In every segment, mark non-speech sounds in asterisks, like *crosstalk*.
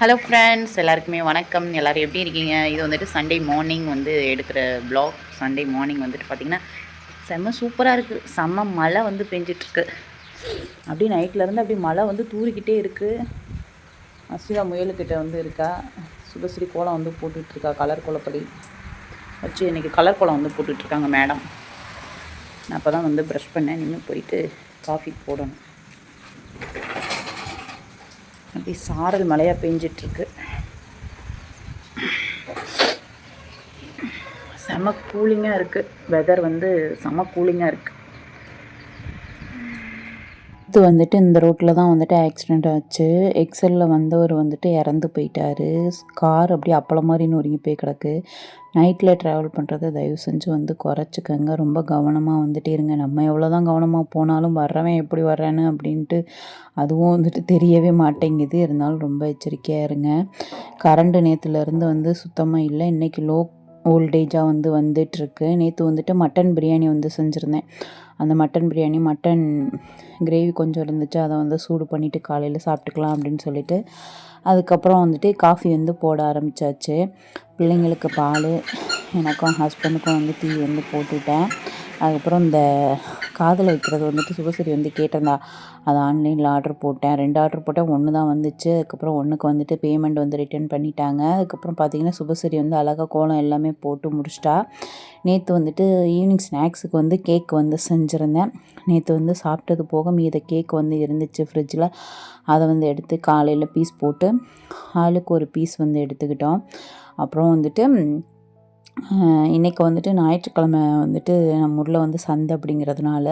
Hello friends எல்லாருக்குமே வணக்கம். எல்லோரும் எப்படி இருக்கீங்க? இது வந்துட்டு சண்டே மார்னிங் வந்து எடுக்கிற ப்ளாக் சண்டே மார்னிங் வந்துட்டு பார்த்திங்கன்னா செம்ம சூப்பராக இருக்குது செம்ம மழை வந்து பெஞ்சிட்ருக்கு. அப்படியே நைட்லேருந்து அப்படியே மழை வந்து தூரிக்கிட்டே இருக்குது அஸ்விதா முயலுக்கிட்ட வந்து இருக்கா? சுபஸ்ரீ கோலம் வந்து போட்டுட்ருக்கா கலர் கோலப்படி. வச்சு இன்றைக்கி கலர் கோலம் வந்து போட்டுட்ருக்காங்க மேடம் நான் அப்போ தான் வந்து ப்ரஷ் பண்ணேன். இன்னும் போயிட்டு காஃபி போடணும். அப்படி சாரல் மழையாக பெஞ்சிட்ருக்கு. செம கூலிங்காக இருக்குது வெதர் வந்து செம கூலிங்காக இருக்குது இது வந்துட்டு இந்த ரோட்டில் தான் வந்துட்டு ஆக்சிடெண்ட் ஆச்சு. எக்ஸலில் வந்தவர் வந்துட்டு இறந்து போயிட்டார். கார் அப்படியே அப்பளம் மாதிரி நொறுங்கி போய் கிடக்கு. நைட்டில் ட்ராவல் பண்ணுறதை தயவு செஞ்சு வந்து குறைச்சிக்கங்க. ரொம்ப கவனமாக வந்துட்டு இருங்க. நம்ம எவ்வளோ தான் கவனமாக போனாலும் வர்றவன் எப்படி வர்றான்னு அப்படின்ட்டு அதுவும் வந்துட்டு தெரியவே மாட்டேங்குது. இருந்தாலும் ரொம்ப எச்சரிக்கையாக இருங்க. கரண்ட்டு நேற்றுலேருந்து வந்து சுத்தமாக இல்லை. இன்றைக்கி லோ ஓல்டேஜாக வந்து வந்துட்டுருக்கு. நேற்று வந்துட்டு மட்டன் பிரியாணி வந்து செஞ்சுருந்தேன். அந்த மட்டன் பிரியாணி மட்டன் கிரேவி கொஞ்சம் இருந்துச்சு. அதை வந்து சூடு பண்ணிவிட்டு காலையில் சாப்பிட்டுக்கலாம் அப்படின்னு சொல்லிட்டு அதுக்கப்புறம் வந்துட்டு காஃபி வந்து போட ஆரம்பித்தாச்சு பிள்ளைங்களுக்கு பால் எனக்கும் ஹஸ்பண்டுக்கும் வந்து டீ வந்து போட்டுவிட்டேன் அதுக்கப்புறம் இந்த காதில் வைக்கிறது வந்துட்டு சுபஸ்ரீ வந்து கேட்டிருந்தா அதை ஆன்லைனில் ஆர்டர் போட்டேன். ரெண்டு ஆர்டர் போட்டேன். ஒன்று தான் வந்துச்சு. அதுக்கப்புறம் ஒன்றுக்கு வந்துட்டு பேமெண்ட் வந்து ரிட்டர்ன் பண்ணிட்டாங்க. அதுக்கப்புறம் பார்த்திங்கன்னா சுபஸ்ரீ வந்து அழகாக கோலம் எல்லாமே போட்டு முடிச்சிட்டா. நேற்று வந்துட்டு ஈவினிங் ஸ்நாக்ஸுக்கு வந்து கேக் வந்து செஞ்சுருந்தேன். நேற்று வந்து சாப்பிட்டது போக மீத கேக் வந்து இருந்துச்சு ஃப்ரிட்ஜில் அதை வந்து எடுத்து காலையில் பீஸ் போட்டு ஆளுக்கு ஒரு பீஸ் வந்து எடுத்துக்கிட்டோம். அப்புறம் வந்துட்டு இன்றைக்கி வந்துட்டு ஞாயிற்றுக்கிழமை வந்துட்டு நம்ம ஊரில் வந்து சந்தை அப்படிங்கிறதுனால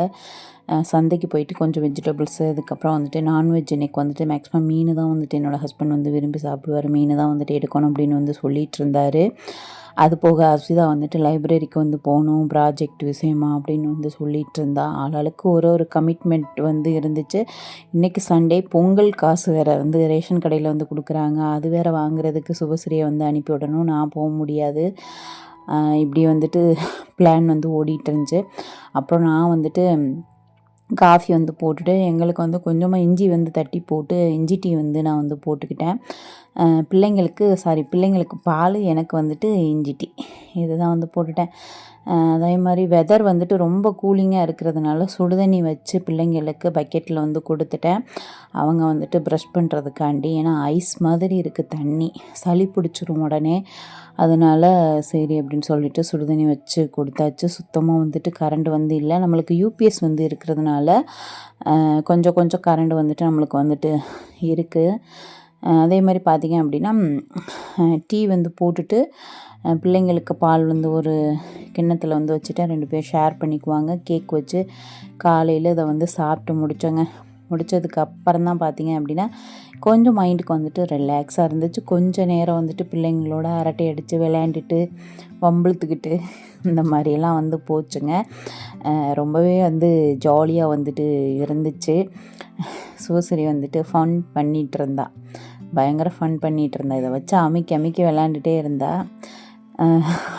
சந்தைக்கு போயிட்டு கொஞ்சம் வெஜிடபிள்ஸு அதுக்கப்புறம் வந்துட்டு நான்வெஜ் இன்றைக்கி வந்துட்டு மேக்ஸிமம் மீன் தான் வந்துட்டு என்னோடய ஹஸ்பண்ட் வந்து விரும்பி சாப்பிடுவார். மீன் தான் வந்துட்டு எடுக்கணும் அப்படின்னு வந்து சொல்லிகிட்டு இருந்தார். அது போக அஸ்விதா வந்துட்டு லைப்ரரிக்கு வந்து போகணும் ப்ராஜெக்ட் விஷயமா அப்படின்னு வந்து சொல்லிகிட்டு இருந்தா. ஆளாளுக்கு ஒரு ஒரு கமிட்மெண்ட் வந்து இருந்துச்சு. இன்றைக்கி சண்டே பொங்கல் காசு வேறு வந்து ரேஷன் கடையில் வந்து கொடுக்குறாங்க. அது வேறு வாங்குறதுக்கு சுபஸ்ரீயை வந்து அனுப்பி விடணும். நான் போக முடியாது. இப்படி வந்துட்டு பிளான் வந்து ஓடிட்டு இருந்துச்சு அப்புறம் நான் வந்துட்டு காஃபி வந்து போட்டுட்டு எங்களுக்கு வந்து கொஞ்சமாக இஞ்சி வந்து தட்டி போட்டு இஞ்சி டீ வந்து நான் வந்து போட்டுக்கிட்டேன். பிள்ளைங்களுக்கு சாரி பிள்ளைங்களுக்கு பால் எனக்கு வந்துட்டு இஞ்சி டீ. இதுதான் வந்து போட்டுட்டேன். அதே மாதிரி வெதர் வந்துட்டு ரொம்ப கூலிங்காக இருக்கிறதுனால சுடுதண்ணி வச்சு பிள்ளைங்களுக்கு பக்கெட்டில் வந்து கொடுத்துட்டேன். அவங்க வந்துட்டு ப்ரஷ் பண்ணுறதுக்காண்டி ஏன்னா ஐஸ் மாதிரி இருக்குது தண்ணி. சளி பிடிச்சிரும் உடனே. அதனால் சரி அப்படின்னு சொல்லிட்டு சுடுதண்ணி வச்சு கொடுத்தாச்சு. சுத்தமாக வந்துட்டு கரண்ட் வந்து இல்லை. நம்மளுக்கு யூபிஎஸ் வந்து இருக்கிறதுனால கொஞ்சம் கொஞ்சம் கரண்ட் வந்துட்டு நம்மளுக்கு வந்துட்டு இருக்குது அதே மாதிரி பார்த்திங்க அப்படின்னா டீ வந்து போட்டுட்டு பிள்ளைங்களுக்கு பால் வந்து ஒரு கிண்ணத்தில் வந்து வச்சுட்டேன் ரெண்டு பேர் ஷேர் பண்ணிக்குவாங்க. கேக் வச்சு காலையில் இதை வந்து சாப்பிட்டு முடித்தோங்க முடித்ததுக்கு அப்புறம் தான் பார்த்தீங்க அப்படின்னா கொஞ்சம் மைண்டுக்கு வந்துட்டு ரிலாக்ஸாக இருந்துச்சு. கொஞ்சம் நேரம் வந்துட்டு பிள்ளைங்களோட அரட்டை அடித்து விளையாண்டுட்டு வம்பிழுத்துக்கிட்டு இந்த மாதிரியெல்லாம் வந்து போச்சுங்க. ரொம்பவே வந்து ஜாலியாக வந்துட்டு இருந்துச்சு. சூசரி வந்துட்டு ஃபன் பண்ணிகிட்டு இருந்தா. பயங்கர ஃபன் பண்ணிகிட்டு இருந்தா. இதை வச்சு அமைக்க அமைக்க விளையாண்டுட்டே இருந்தா.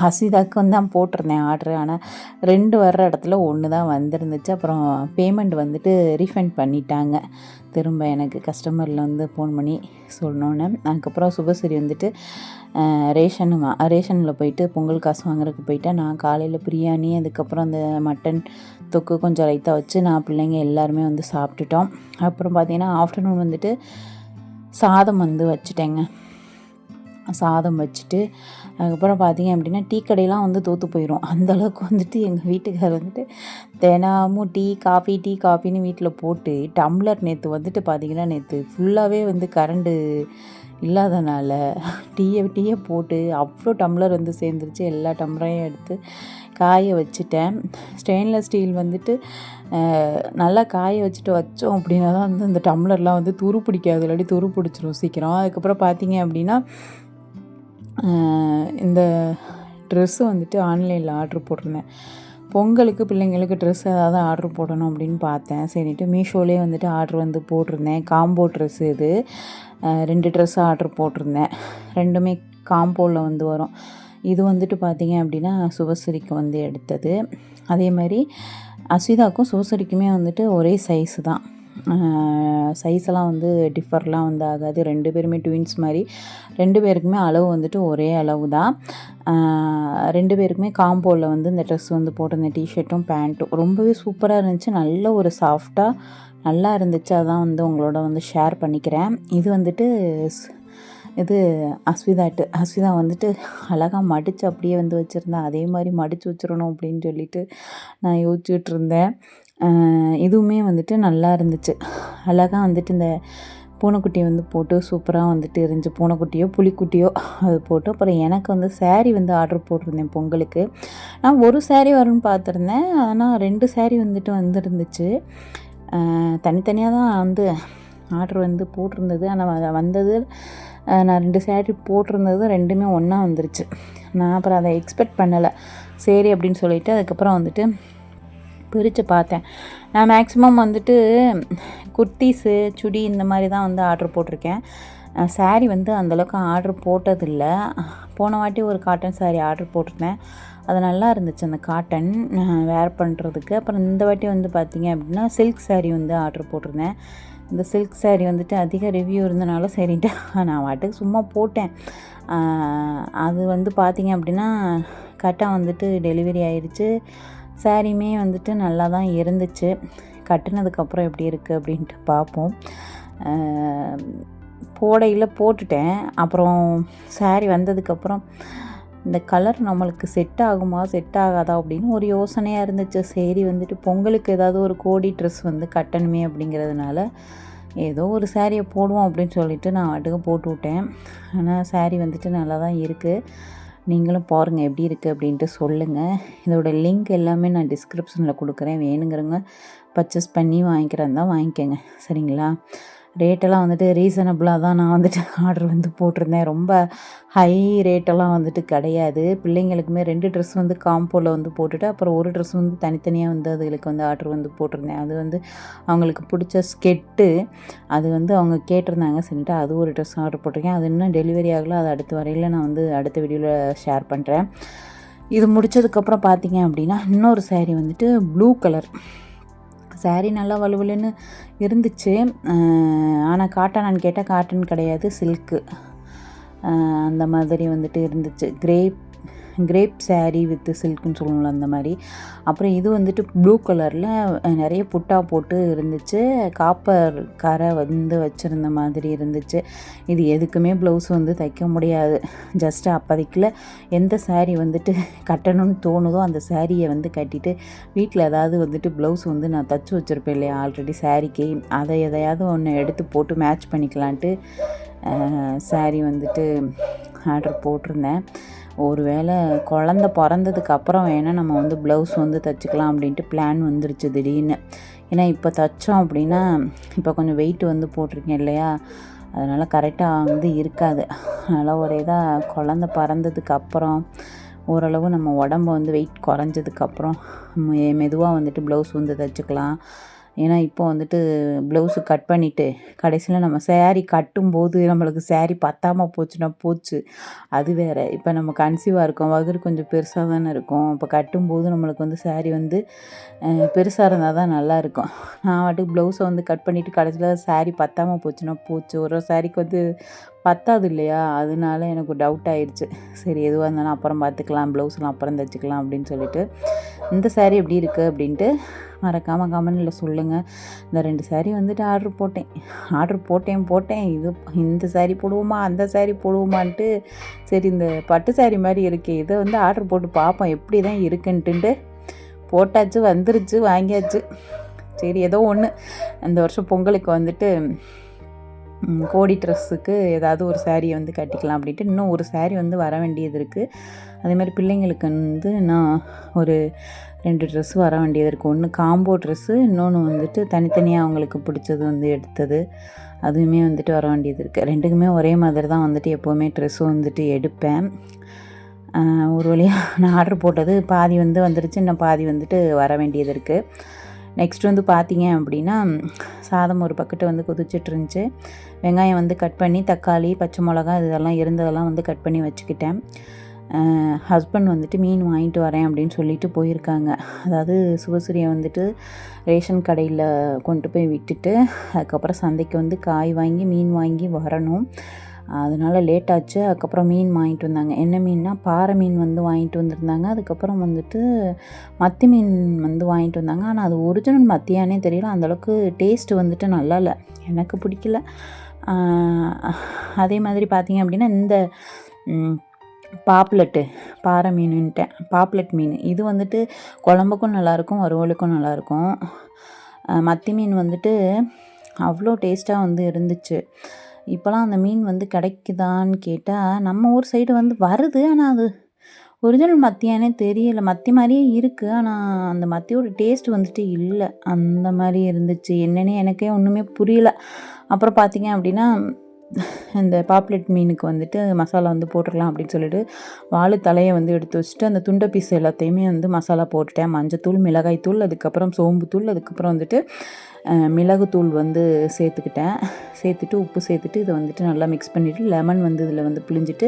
ஹசிதாக்கும் தான் போட்டிருந்தேன் ஆர்டரு ஆனால் ரெண்டு வர்ற இடத்துல ஒன்று தான் வந்திருந்துச்சு. அப்புறம் பேமெண்ட் வந்துட்டு ரீஃபண்ட் பண்ணிட்டாங்க. திரும்ப எனக்கு கஸ்டமரில் வந்து ஃபோன் பண்ணி சொன்னோன்னே அதுக்கப்புறம் சுபஸ்ரீ வந்துட்டு ரேஷன் ரேஷனில் போயிட்டு பொங்கல் காசு வாங்குறதுக்கு போயிட்டேன் நான் காலையில் பிரியாணி அதுக்கப்புறம் அந்த மட்டன் தொக்கு கொஞ்சம் லைட்டாக வச்சு நான் பிள்ளைங்க எல்லாருமே வந்து சாப்பிட்டுட்டோம். அப்புறம் பார்த்திங்கன்னா ஆஃப்டர்நூன் வந்துட்டு சாதம் வந்து வச்சுட்டேங்க. சாதம் வச்சுட்டு அதுக்கப்புறம் பார்த்தீங்க அப்படின்னா டீ கடையெல்லாம் வந்து தோற்று போயிடும் அந்தளவுக்கு வந்துட்டு எங்கள் வீட்டுக்கார் வந்துட்டு தினமும் டீ காஃபி டீ காஃபின்னு வீட்டில் போட்டு டம்ளர் நேற்று வந்துட்டு பார்த்திங்கன்னா நேற்று ஃபுல்லாகவே வந்து கரண்டு இல்லாதனால டீயை டீயை போட்டு அவ்வளோ டம்ளர் வந்து சேர்ந்துருச்சு. எல்லா டம்ளரையும் எடுத்து காய வச்சுட்டேன். ஸ்டெயின்லெஸ் ஸ்டீல் வந்துட்டு நல்லா காய வச்சுட்டு வச்சோம் அப்படின்னா தான் வந்து அந்த டம்ளர்லாம் வந்து துரு பிடிக்காது. இல்லாட்டி துரு பிடிச்சிரும் சீக்கிரம். அதுக்கப்புறம் பார்த்தீங்க அப்படின்னா இந்த ட்ரெஸ்ஸு வந்துட்டு ஆன்லைனில் ஆர்ட்ரு போட்டிருந்தேன். பொங்கலுக்கு பிள்ளைங்களுக்கு ட்ரெஸ் ஏதாவது ஆர்ட்ரு போடணும் அப்படின்னு பார்த்தேன். சரின்ட்டு மீஷோலேயே வந்துட்டு ஆர்ட்ரு வந்து போட்டிருந்தேன். காம்போ ட்ரெஸ் இது. ரெண்டு ட்ரெஸ் ஆர்ட்ரு போட்டிருந்தேன். ரெண்டுமே காம்போவில் வந்து வரும். இது வந்துட்டு பார்த்திங்க அப்படின்னா சுபஸ்ரீக்கு வந்து எடுத்தது. அதே மாதிரி அஸ்விதாக்கும் சுபஸ்ரீக்குமே வந்துட்டு ஒரே சைஸு தான். சைஸெல்லாம் வந்து டிஃபர்லாம் வந்து ஆகாது. ரெண்டு பேருமே ட்வின்ஸ் மாதிரி. ரெண்டு பேருக்குமே அளவு வந்துட்டு ஒரே அளவு தான் ரெண்டு பேருக்குமே காம்போவில் வந்து இந்த ட்ரெஸ் வந்து போட்டிருந்தேன் டிஷர்ட்டும் பேண்ட்டும் ரொம்பவே சூப்பராக இருந்துச்சு. நல்ல ஒரு சாஃப்டாக நல்லா இருந்துச்சு. அதான் வந்து உங்களோட வந்து ஷேர் பண்ணிக்கிறேன். இது வந்துட்டு இது அஸ்விதாட்டு. அஸ்விதா வந்துட்டு அழகாக மடித்து அப்படியே வந்து வச்சுருந்தேன் அதே மாதிரி மடித்து வச்சிடணும் அப்படின்னு சொல்லிட்டு நான் யோசிச்சுட்டு இருந்தேன். இதுவுமே வந்துட்டு நல்லா இருந்துச்சு. அழகாக வந்துட்டு இந்த பூனைக்குட்டியை வந்து போட்டு சூப்பராக வந்துட்டு இருந்துச்சு. பூனைக்குட்டியோ புளிக்குட்டியோ அது போட்டு. அப்புறம் எனக்கு வந்து சேரீ வந்து ஆர்டர் போட்டிருந்தேன் பொங்கலுக்கு. நான் ஒரு சேரீ வரும்னு பார்த்துருந்தேன். ஆனால் ரெண்டு சேரீ வந்துட்டு வந்துருந்துச்சு. தனித்தனியாக தான் வந்து ஆர்டர் வந்து போட்டிருந்தது. ஆனால் வந்தது நான் ரெண்டு சேரீ போட்டிருந்தது ரெண்டுமே ஒன்றா வந்துருச்சு. நான் அப்புறம் அதை எக்ஸ்பெக்ட் பண்ணலை. சரி அப்படின்னு சொல்லிவிட்டு அதுக்கப்புறம் வந்துட்டு பிரித்து பார்த்தேன். நான் மேக்ஸிமம் வந்துட்டு குர்த்திஸு சுடி இந்த மாதிரி தான் வந்து ஆர்டர் போட்டிருக்கேன். சாரீ வந்து அந்தளவுக்கு ஆர்டர் போட்டதில்லை. போன வாட்டி ஒரு காட்டன் சாரீ ஆர்டர் போட்டிருந்தேன். அது நல்லா இருந்துச்சு அந்த காட்டன் வேர் பண்ணுறதுக்கு அப்புறம் இந்த வாட்டி வந்து பார்த்திங்க அப்படின்னா சில்க் சாரீ வந்து ஆர்டர் போட்டிருந்தேன். இந்த சில்க் சாரீ வந்துட்டு அதிக ரிவ்யூ இருந்தனால சரின்ட்டு *laughs* நான் வாட்டுக்கு சும்மா போட்டேன். அது வந்து பார்த்திங்க அப்படின்னா கரெக்டாக வந்துட்டு டெலிவரி ஆயிடுச்சு சாரியுமே வந்துட்டு நல்லா தான் இருந்துச்சு. கட்டினதுக்கப்புறம் எப்படி இருக்குது அப்படின்ட்டு பார்ப்போம் போடையில் போட்டுட்டேன். அப்புறம் சாரி வந்ததுக்கப்புறம் இந்த கலர் நம்மளுக்கு செட் ஆகுமா செட் ஆகாதா அப்படின்னு ஒரு யோசனையாக இருந்துச்சு. சரி வந்துட்டு பொங்கலுக்கு ஏதாவது ஒரு கோடி ட்ரெஸ் வந்து கட்டணுமே அப்படிங்கிறதுனால ஏதோ ஒரு சாரியை போடுவோம் அப்படின்னு சொல்லிட்டு நான் வாட்டுக்கு போட்டு விட்டேன். ஆனால் சாரி வந்துட்டு நல்லா தான் இருக்குது நீங்களும் பாருங்கள் எப்படி இருக்குது அப்படின்ட்டு சொல்லுங்கள் இதோட லிங்க் எல்லாமே நான் டிஸ்கிரிப்ஷனில் கொடுக்குறேன். வேணுங்கிறவங்க பர்ச்சேஸ் பண்ணி வாங்கிக்கிறேன் தான் வாங்கிக்கோங்க. சரிங்களா? ரேட்டெல்லாம் வந்துட்டு ரீசனபிளாக தான் நான் வந்துட்டு *laughs* ஆர்டர் வந்து போட்டிருந்தேன். ரொம்ப ஹை ரேட்டெல்லாம் வந்துட்டு கிடையாது. பிள்ளைங்களுக்குமே ரெண்டு ட்ரெஸ் வந்து காம்போவில் வந்து போட்டுட்டு அப்புறம் ஒரு ட்ரெஸ் வந்து தனித்தனியாக வந்து அதுகளுக்கு வந்து ஆர்டர் வந்து போட்டிருந்தேன். அது வந்து அவங்களுக்கு பிடிச்ச ஸ்கெட்டு அது வந்து அவங்க கேட்டிருந்தாங்க. சரின்ட்டு அது ஒரு ட்ரெஸ் ஆர்டர் போட்டிருக்கேன். அது இன்னும் டெலிவரி ஆகலை. அது அடுத்த வரையில் நான் வந்து அடுத்த வீடியோவில் ஷேர் பண்ணுறேன் இது முடித்ததுக்கப்புறம் பார்த்தீங்க அப்படின்னா இன்னொரு சேரீ வந்துட்டு ப்ளூ கலர் சாரீ நல்லா வலுவலுன்னு இருந்துச்சு. ஆனால் காட்டனான்னு கேட்டால் காட்டன் கிடையாது சில்க்கு அந்த மாதிரி வந்துட்டு இருந்துச்சு. கிரேப் கிரேப் சாரீ வித் சில்க்குன்னு சொல்லணும்ல அந்த மாதிரி. அப்புறம் இது வந்துட்டு ப்ளூ கலரில் நிறைய புட்டா போட்டு இருந்துச்சு. காப்பர் கரை வந்து வச்சுருந்த மாதிரி இருந்துச்சு. இது எதுக்குமே ப்ளவுஸ் வந்து தைக்க முடியாது. ஜஸ்ட்டு அப்போதைக்கில் எந்த சாரீ வந்துட்டு கட்டணும்னு தோணுதோ அந்த சாரியை வந்து கட்டிட்டு வீட்டில் ஏதாவது வந்துட்டு ப்ளவுஸ் வந்து நான் தைச்சி வச்சுருப்பேன் இல்லையா? ஆல்ரெடி சாரீக்கு. அதை எதையாவது ஒன்று எடுத்து போட்டு மேட்ச் பண்ணிக்கலான்ட்டு சாரீ வந்துட்டு ஆர்டர் போட்டிருந்தேன். ஒரு வேளை குழந்த பிறந்ததுக்கு அப்புறம் வேணால் நம்ம வந்து ப்ளவுஸ் வந்து தைச்சிக்கலாம் அப்படின்ட்டு பிளான் வந்துருச்சு திடீர்னு. ஏன்னா இப்போ தைச்சோம் அப்படின்னா இப்போ கொஞ்சம் வெயிட் வந்து போட்டிருக்கேன் இல்லையா? அதனால் கரெக்டாக வந்து இருக்காது. அதனால் ஒரு இதாக குழந்த பிறந்ததுக்கு அப்புறம் ஓரளவு நம்ம உடம்பு வந்து வெயிட் குறைஞ்சதுக்கப்புறம் மெதுவாக வந்துட்டு ப்ளவுஸ் வந்து தைச்சிக்கலாம். ஏன்னா இப்போ வந்துட்டு ப்ளவுஸு கட் பண்ணிவிட்டு கடைசியில் நம்ம சேரீ கட்டும்போது நம்மளுக்கு சேரீ பத்தாமல் போச்சுன்னா போச்சு. அது வேறு. இப்போ நம்ம கன்சீவாக இருக்கோம் வகுறு கொஞ்சம் பெருசாக தானே இருக்கும். இப்போ கட்டும்போது நம்மளுக்கு வந்து சேரீ வந்து பெருசாக இருந்தால் தான் நல்லாயிருக்கும் நான் வாட்டுக்கு ப்ளவுஸை வந்து கட் பண்ணிவிட்டு கடைசியில் சேரீ பத்தாமல் போச்சுன்னா போச்சு. ஒரு சேரீக்கு வந்து பத்தாது இல்லையா அதனால எனக்கு டவுட் ஆயிடுச்சு சரி எதுவாக இருந்தாலும் அப்புறம் பார்த்துக்கலாம் ப்ளவுஸ்லாம் அப்புறம் தைச்சிக்கலாம் அப்படின்னு சொல்லிட்டு இந்த சேரீ எப்படி இருக்குது அப்படின்ட்டு மறக்காமல் கமெண்டில் சொல்லுங்கள் இந்த ரெண்டு சேரீ வந்துட்டு ஆர்டர் போட்டேன். ஆர்டர் போட்டேன் போட்டேன். இது இந்த சேரீ போடுவோமா அந்த சேரீ போடுவோமான்ட்டு சரி இந்த பட்டு சேரீ மாதிரி இருக்கே இதை வந்து ஆர்டர் போட்டு பார்ப்போம் எப்படி தான் இருக்குன்ட்டுன்ட்டு. போட்டாச்சு வந்துருச்சு வாங்கியாச்சு. சரி ஏதோ ஒன்று இந்த வருஷம் பொங்கலுக்கு வந்துட்டு கோடி ட்ரெஸ்ஸுக்கு ஏதாவது ஒரு சாரியை வந்து கட்டிக்கலாம் அப்படின்ட்டு இன்னும் ஒரு சேரீ வந்து வர வேண்டியது இருக்குது அதேமாதிரி பிள்ளைங்களுக்கு வந்து நான் ஒரு ரெண்டு ட்ரெஸ் வர வேண்டியது இருக்குது ஒன்று காம்போ ட்ரெஸ்ஸு இன்னொன்று வந்துட்டு தனித்தனியாக அவங்களுக்கு பிடிச்சது வந்து எடுத்தது. அதுவுமே வந்துட்டு வர வேண்டியது இருக்குது ரெண்டுக்குமே ஒரே மாதிரி தான் வந்துட்டு எப்போவுமே ட்ரெஸ்ஸும் வந்துட்டு எடுப்பேன். ஒரு வழியாக *laughs* நான் ஆர்டர் போட்டது பாதி வந்து வந்துடுச்சு இன்னும் பாதி வந்துட்டு வர வேண்டியது இருக்குது நெக்ஸ்ட் வந்து பார்த்தீங்க அப்படின்னா சாதம் ஒரு பக்கெட்டு வந்து கொதிச்சிட்டு இருந்துச்சு. வெங்காயம் வந்து கட் பண்ணி தக்காளி பச்சை மிளகா இதெல்லாம் இருந்ததெல்லாம் வந்து கட் பண்ணி வச்சுக்கிட்டேன். ஹஸ்பண்ட் வந்துட்டு மீன் வாங்கிட்டு வரேன் அப்படின்னு சொல்லிட்டு போயிருக்காங்க. அதாவது சிவசூரியை வந்துட்டு ரேஷன் கடையில் கொண்டு போய் விட்டுட்டு அதுக்கப்புறம் சந்தைக்கு வந்து காய் வாங்கி மீன் வாங்கி வரணும். அதனால லேட் ஆச்சு. அதுக்கப்புறம் மீன் வாங்கிட்டு வந்தாங்க. என்ன மீன்னா பாறை மீன் வந்து வாங்கிட்டு வந்திருந்தாங்க. அதுக்கப்புறம் வந்துட்டு மத்தி மீன் வந்து வாங்கிட்டு வந்தாங்க. ஆனால் அது ஒரிஜினல் மத்தியானே தெரியல. அந்தளவுக்கு டேஸ்ட்டு வந்துட்டு நல்லா இல்லை. எனக்கு பிடிக்கல. அதே மாதிரி பார்த்தீங்க அப்படின்னா இந்த பாப்லெட்டு பாறை மீனுன்ட்டேன். பாப்லெட் மீன். இது வந்துட்டு குழம்புக்கும் நல்லாயிருக்கும் வறுவலுக்கும் நல்லாயிருக்கும். மத்தி மீன் வந்துட்டு அவ்வளோ டேஸ்ட்டாக வந்து இருந்துச்சு. இப்போலாம் அந்த மீன் வந்து கிடைக்குதான்னு கேட்டால் நம்ம ஊர் சைடு வந்து வருது ஆனால் அது ஒரிஜினல் மத்தியானே தெரியல. மத்தி மாதிரியே இருக்குது ஆனால் அந்த மத்தியோட டேஸ்ட் வந்துட்டு இல்லை. அந்த மாதிரி இருந்துச்சு. என்னென்னு எனக்கே ஒன்றுமே புரியல. அப்புறம் பார்த்தீங்க அப்படின்னா இந்த பாப்லெட் மீனுக்கு வந்துட்டு மசாலா வந்து போட்டுடலாம் அப்படின்னு சொல்லிட்டு வாழை தலையை வந்து எடுத்து வச்சுட்டு அந்த துண்டை பீஸ் எல்லாத்தையுமே வந்து மசாலா போட்டுட்டேன். மஞ்சத்தூள் மிளகாய்த்தூள் அதுக்கப்புறம் சோம்புத்தூள் அதுக்கப்புறம் வந்துட்டு மிளகுத்தூள் வந்து சேர்த்துக்கிட்டேன். சேர்த்துட்டு உப்பு சேர்த்துட்டு இதை வந்துட்டு நல்லா மிக்ஸ் பண்ணிவிட்டு லெமன் வந்து இதில் வந்து பிழிஞ்சிட்டு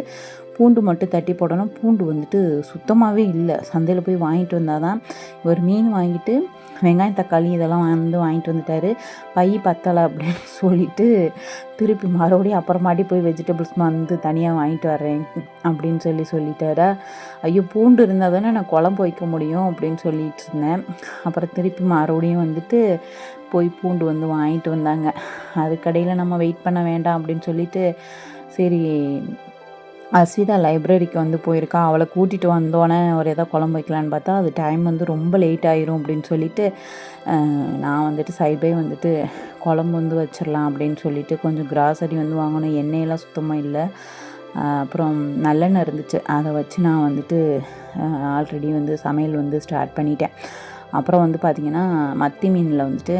பூண்டு மட்டும் தட்டி போடணும். பூண்டு வந்துட்டு சுத்தமாகவே இல்லை. சந்தையில் போய் வாங்கிட்டு வந்தால் தான் ஒரு மீன் வாங்கிட்டு வெங்காயம் தக்காளி இதெல்லாம் வந்து வாங்கிட்டு வந்துட்டாரு. பை பத்தலை அப்படின்னு *laughs* சொல்லிட்டு திருப்பி மறுபடியும் அப்புறமாட்டி போய் வெஜிடபிள்ஸ் வந்து தனியாக வாங்கிட்டு வர்றேன் அப்படின்னு சொல்லி சொல்லிட்டாரா. ஐயோ பூண்டு இருந்தால் தானே நான் குழம்பு வைக்க முடியும் அப்படின்னு சொல்லிட்டு இருந்தேன். அப்புறம் திருப்பி மறுபடியும் வந்துட்டு போய் பூண்டு வந்து வாங்கிட்டு வந்தாங்க. அதுக்கடையில் நம்ம வெயிட் பண்ண வேண்டாம் அப்படின்னு சொல்லிட்டு சரி அஸ்விதா லைப்ரரிக்கு வந்து போயிருக்கா. அவளை கூட்டிகிட்டு வந்தோடனே ஒரு ஏதோ குழம்பு வைக்கலான்னு பார்த்தா அது டைம் வந்து ரொம்ப லேட் ஆயிரும் அப்படின்னு சொல்லிட்டு நான் வந்துட்டு சைட் பை வந்துட்டு குழம்பு வந்து வச்சிடலாம் அப்படின்னு சொல்லிட்டு கொஞ்சம் கிராசரி வந்து வாங்கணும். எண்ணெயெல்லாம் சுத்தமாக இல்லை. அப்புறம் நல்லெண்ணெய் இருந்துச்சு. அதை வச்சு நான் வந்துட்டு ஆல்ரெடி வந்து சமையல் வந்து ஸ்டார்ட் பண்ணிட்டேன். அப்புறம் வந்து பார்த்திங்கன்னா மத்தி மீனில் வந்துட்டு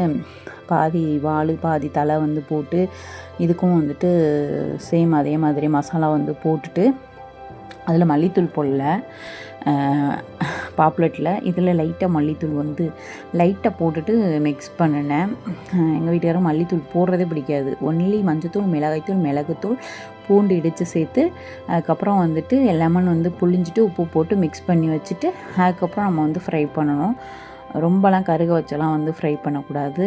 பாதி வாள் பாதி தலை வந்து போட்டு இதுக்கும் வந்துட்டு சேம் அதே மாதிரி மசாலா வந்து போட்டுட்டு அதில் மல்லித்தூள் போடல. பாப்புலெட்டில் இதில் லைட்டாக மல்லித்தூள் வந்து லைட்டாக போட்டுட்டு மிக்ஸ் பண்ணினேன். எங்கள் வீட்டுக்காரும் மல்லித்தூள் போடுறதே பிடிக்காது. ஒன்லி மஞ்சத்தூள் மிளகாய்த்தூள் மிளகுத்தூள் பூண்டு இடித்து சேர்த்து அதுக்கப்புறம் வந்துட்டு லெமன் வந்து புழிஞ்சிட்டு உப்பு போட்டு மிக்ஸ் பண்ணி வச்சுட்டு அதுக்கப்புறம் நம்ம வந்து ஃப்ரை பண்ணணும். ரொம்பலாம் கருக வச்செல்லாம் வந்து ஃப்ரை பண்ணக்கூடாது.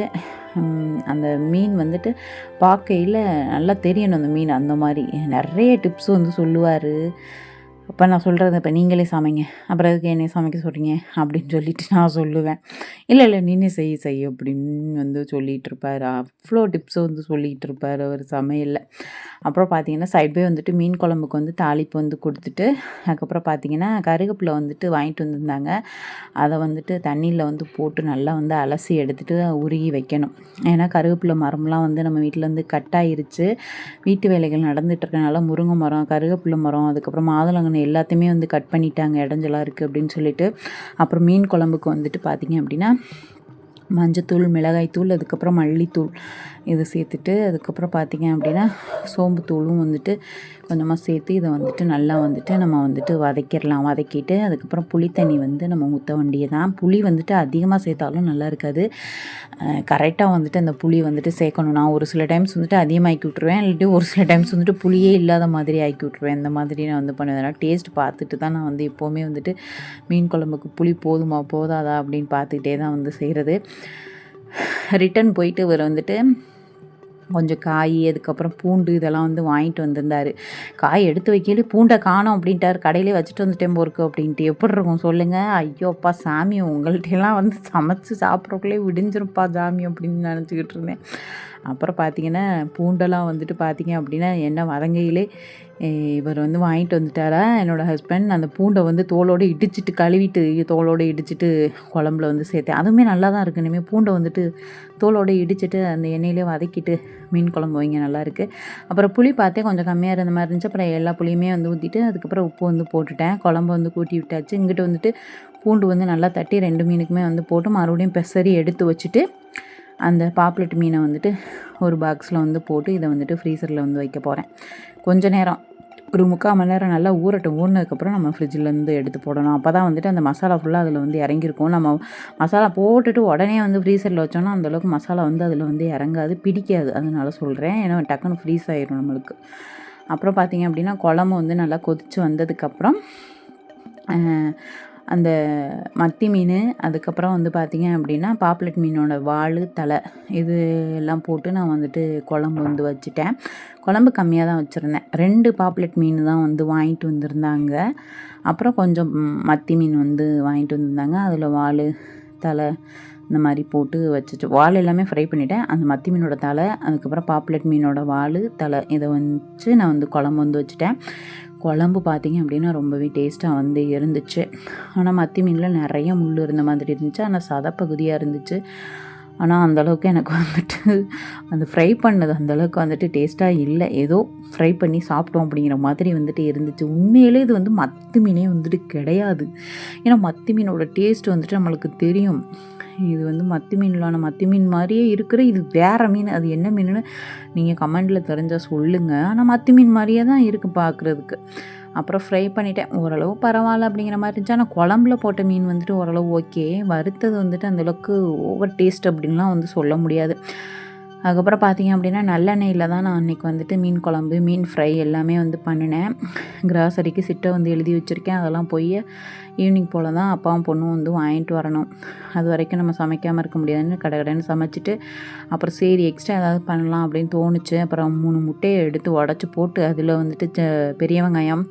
அந்த மீன் வந்துட்டு பார்க்கையில் நல்லா தெரியணும் அந்த மீன். அந்த மாதிரி நிறைய டிப்ஸ் வந்து சொல்லுவார். அப்போ நான் சொல்கிறது இப்போ நீங்களே சமைங்க. அப்புறம் அதுக்கு என்னை சமைக்க சொல்கிறீங்க அப்படின்னு சொல்லிட்டு நான் சொல்லுவேன். இல்லை இல்லை நீனே செய் செய் அப்படின்னு வந்து சொல்லிகிட்டு இருப்பார். அவ்வளோ டிப்ஸ் வந்து சொல்லிகிட்டு இருப்பார் அவர் சமையலில். அப்புறம் பார்த்தீங்கன்னா சைட் பை வந்துட்டு மீன் குழம்புக்கு வந்து தாளிப்பு வந்து கொடுத்துட்டு அதுக்கப்புறம் பார்த்தீங்கன்னா கருகப்பில் வந்துட்டு வாங்கிட்டு வந்திருந்தாங்க. அதை வந்துட்டு தண்ணியில் வந்து போட்டு நல்லா வந்து அலசி எடுத்துட்டு உருகி வைக்கணும். ஏன்னா கருவேப்பிலை மரம்லாம் வந்து நம்ம வீட்டில் கட் ஆயிருச்சு. வீட்டு வேலைகள் நடந்துகிட்டு இருக்கனால முருங்கை மரம் கருவேப்பிலை மரம் அதுக்கப்புறம் மாதுளங்கன்னு எல்லாத்தையுமே வந்து கட் பண்ணிட்டாங்க இடைஞ்சலாக இருக்குது அப்படின்னு சொல்லிட்டு. அப்புறம் மீன் குழம்புக்கு வந்துட்டு பார்த்தீங்க அப்படின்னா மஞ்சத்தூள் மிளகாய்த்தூள் அதுக்கப்புறம் மல்லித்தூள். இது சேர்த்துட்டு அதுக்கப்புறம் பார்த்தீங்க அப்படின்னா சோம்புத்தூளும் வந்துட்டு கொஞ்சமாக சேர்த்து இதை வந்துட்டு நல்லா வந்துட்டு நம்ம வந்துட்டு வதக்கிடலாம். வதக்கிட்டு அதுக்கப்புறம் புளி தண்ணி வந்து நம்ம ஊற்ற வேண்டியதான் புளி வந்துட்டு அதிகமாக சேர்த்தாலும் நல்லா இருக்காது. கரெக்டாக வந்துட்டு அந்த புளி வந்துட்டு சேர்க்கணும். நான் ஒரு சில டைம்ஸ் வந்துட்டு அதிகமாக்கி விட்ருவேன் இல்லாட்டி ஒரு சில டைம்ஸ் வந்துட்டு புளியே இல்லாத மாதிரி ஆக்கி விட்ருவேன் இந்த மாதிரி நான் வந்து பண்ணுவேன். அதனால் டேஸ்ட் பார்த்துட்டு தான் நான் வந்து எப்போவுமே வந்துட்டு மீன் குழம்புக்கு புளி போதுமா போதாதா அப்படின்னு பார்த்துக்கிட்டே தான் வந்து செய்கிறது ரிட்டன் போயிட்டு இவர் வந்துட்டு கொஞ்சம் காய் அதுக்கப்புறம் பூண்டு இதெல்லாம் வந்து வாங்கிட்டு வந்திருந்தார். காய் எடுத்து வைக்கல பூண்டை காணோம் அப்படின்ட்டார். கடையிலே வச்சுட்டு வந்துட்டேன் போருக்கு அப்படின்ட்டு. எப்படி இருக்கும் சொல்லுங்கள் ஐயோப்பா சாமி உங்கள்கிட்டலாம் வந்து சமைச்சு சாப்பிட்றக்குள்ளே விடிஞ்சிருப்பா சாமி அப்படின்னு நினச்சிக்கிட்டு இருந்தேன். அப்புறம் பார்த்தீங்கன்னா பூண்டெல்லாம் வந்துட்டு பார்த்தீங்க அப்படின்னா என்ன வதங்கையிலே இவர் வந்து வாங்கிட்டு வந்துட்டாரா? என்னோடய ஹஸ்பண்ட் அந்த பூண்டை வந்து தோலோடு இடிச்சிட்டு கழுவிட்டு தோலோடு இடிச்சிட்டு குழம்புல வந்து சேர்த்தேன். அதுவுமே நல்லா தான் இருக்குது இனிமேல் பூண்டை வந்துட்டு தோலோடு இடிச்சிட்டு அந்த எண்ணெயிலே வதக்கிட்டு மீன் குழம்பு வைங்க நல்லாயிருக்கு அப்புறம் புளி பார்த்தே கொஞ்சம் கம்மியாக இருந்த மாதிரி இருந்துச்சு. அப்புறம் எல்லா புளியுமே வந்து ஊற்றிட்டு அதுக்கப்புறம் உப்பு வந்து போட்டுட்டேன். குழம்பு வந்து கூட்டி விட்டாச்சு. இங்கிட்டு வந்துட்டு பூண்டு வந்து நல்லா தட்டி ரெண்டு மீனுக்குமே வந்து போட்டு மறுபடியும் பெசரி எடுத்து வச்சுட்டு அந்த பாப்லெட் மீனை வந்துட்டு ஒரு பாக்ஸில் வந்து போட்டு இதை வந்துட்டு ஃப்ரீசரில் வந்து வைக்க போகிறேன் கொஞ்ச நேரம் ஒரு முக்கால் மணி நேரம் நல்லா ஊறட்டும். ஊறினதுக்கப்புறம் நம்ம ஃப்ரிட்ஜிலேருந்து எடுத்து போடணும். அப்போ தான் வந்துட்டு அந்த மசாலா ஃபுல்லாக அதில் வந்து இறங்கியிருக்கும். நம்ம மசாலா போட்டுட்டு உடனே வந்து ஃப்ரீசரில் வச்சோன்னா அந்தளவுக்கு மசாலா வந்து அதில் வந்து இறங்காது பிடிக்காது. அதனால சொல்கிறேன் ஏன்னா டக்குன்னு ஃப்ரீஸ் ஆயிடும் நம்மளுக்கு. அப்புறம் பார்த்தீங்க அப்படின்னா குழம்பு வந்து நல்லா கொதித்து வந்ததுக்கப்புறம் அந்த மத்தி மீன் அதுக்கப்புறம் வந்து பார்த்திங்க அப்படின்னா பாப்லெட் மீனோட வால் தலை இது எல்லாம் போட்டு நான் வந்துட்டு குழம்பு வந்து வச்சுட்டேன். குழம்பு கம்மியாக தான் வச்சுருந்தேன். ரெண்டு பாப்லெட் மீன் தான் வந்து வாங்கிட்டு வந்திருந்தாங்க. அப்புறம் கொஞ்சம் மத்தி மீன் வந்து வாங்கிட்டு வந்திருந்தாங்க. அதில் வால் தலை இந்த மாதிரி போட்டு வச்சுச்சு வால் எல்லாமே ஃப்ரை பண்ணிவிட்டேன் அந்த மத்தி மீனோட தலை அதுக்கப்புறம் பாப்லெட் மீனோட வால் தலை இதை வச்சு நான் வந்து குழம்பு வந்து வச்சுட்டேன். குழம்பு பார்த்தீங்க அப்படின்னா ரொம்பவே டேஸ்ட்டாக வந்து இருந்துச்சு. ஆனால் மத்தி மீனில் நிறைய முள் இருந்த மாதிரி இருந்துச்சு. ஆனால் சதப்பகுதியாக இருந்துச்சு. ஆனால் அந்தளவுக்கு எனக்கு வந்துட்டு அந்த ஃப்ரை பண்ணது அந்தளவுக்கு வந்துட்டு டேஸ்ட்டாக இல்லை. ஏதோ ஃப்ரை பண்ணி சாப்பிட்டோம் அப்படிங்கிற மாதிரி வந்துட்டு இருந்துச்சு. உண்மையிலே இது வந்து மத்தி மீனே வந்துட்டு கிடையாது. ஏன்னா மத்தி மீனோட டேஸ்ட் வந்துட்டு நம்மளுக்கு தெரியும். இது வந்து மத்தி மீன்லான மத்தி மீன் மாதிரியே இருக்கிற இது வேறு மீன். அது என்ன மீனுன்னு நீங்கள் கமெண்டில் தெரிஞ்சால் சொல்லுங்கள் ஆனால் மத்தி மீன் மாதிரியே தான் இருக்குது பார்க்குறதுக்கு அப்புறம் ஃப்ரை பண்ணிட்டேன். ஓரளவு பரவாயில்ல அப்படிங்கிற மாதிரி இருந்துச்சு. ஆனால் குழம்புல போட்ட மீன் வந்துட்டு ஓரளவு ஓகே வறுத்தது வந்துட்டு அந்தளவுக்கு ஓவர் டேஸ்ட் அப்படின்லாம் வந்து சொல்ல முடியாது. அதுக்கப்புறம் பார்த்தீங்க அப்படின்னா நல்லெண்ணெயில் தான் நான் அன்றைக்கி வந்துட்டு மீன் குழம்பு மீன் ஃப்ரை எல்லாமே வந்து பண்ணினேன். கிராசரிக்கு சிட்டை வந்து எழுதி வச்சுருக்கேன். அதெல்லாம் போய் ஈவினிங் போல் தான் அப்பாவும் பொண்ணும் வந்து வாங்கிட்டு வரணும். அது வரைக்கும் நம்ம சமைக்காமல் இருக்க முடியாதுன்னு கடை கடைன்னு சமைச்சிட்டு அப்புறம் சரி எக்ஸ்ட்ரா ஏதாவது பண்ணலாம் அப்படின்னு தோணுச்சு. அப்புறம் மூணு முட்டையை எடுத்து உடச்சி போட்டு அதில் வந்துட்டு ச- பெரிய வெங்காயம்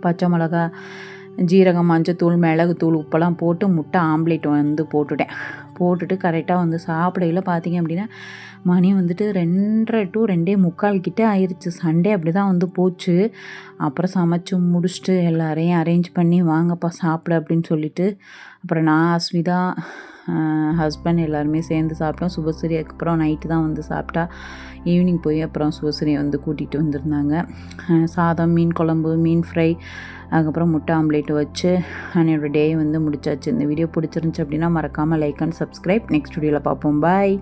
பச்சை மிளகா ஜீரகம் மஞ்சத்தூள் மிளகுத்தூள் உப்பெல்லாம் போட்டு முட்டை ஆம்லேட் வந்து போட்டுட்டேன். போட்டுட்டு கரெக்டாக வந்து சாப்பிடையில் பார்த்தீங்க அப்படின்னா மணி வந்துட்டு ரெண்டரை டு ரெண்டே முக்கால் கிட்டே ஆயிடுச்சு சண்டே அப்படி தான் வந்து போச்சு. அப்புறம் சமைச்சு முடிச்சுட்டு எல்லாரையும் அரேஞ்ச் பண்ணி வாங்கப்பா சாப்பிட அப்படின்னு சொல்லிட்டு அப்புறம் நான் அஸ்மிதா ஹஸ்பண்ட் எல்லாருமே சேர்ந்து சாப்பிட்டோம். சுபஸ்ரீ அதுக்கப்புறம் நைட்டு தான் வந்து சாப்பிட்டா. ஈவினிங் போய் அப்புறம் சுபஸ்ரீயை வந்து கூட்டிகிட்டு வந்திருந்தாங்க. சாதம் மீன் குழம்பு மீன் ஃப்ரை அதுக்கப்புறம் முட்டை ஆம்லேட் வச்சு என்னோடய டே வந்து முடிச்சாச்சு. இந்த வீடியோ பிடிச்சிருந்துச்சி அப்படின்னா மறக்காமல் லைக் அண்ட் சப்ஸ்கிரைப் நெக்ஸ்ட் வீடியோவில் பார்ப்போம். பாய்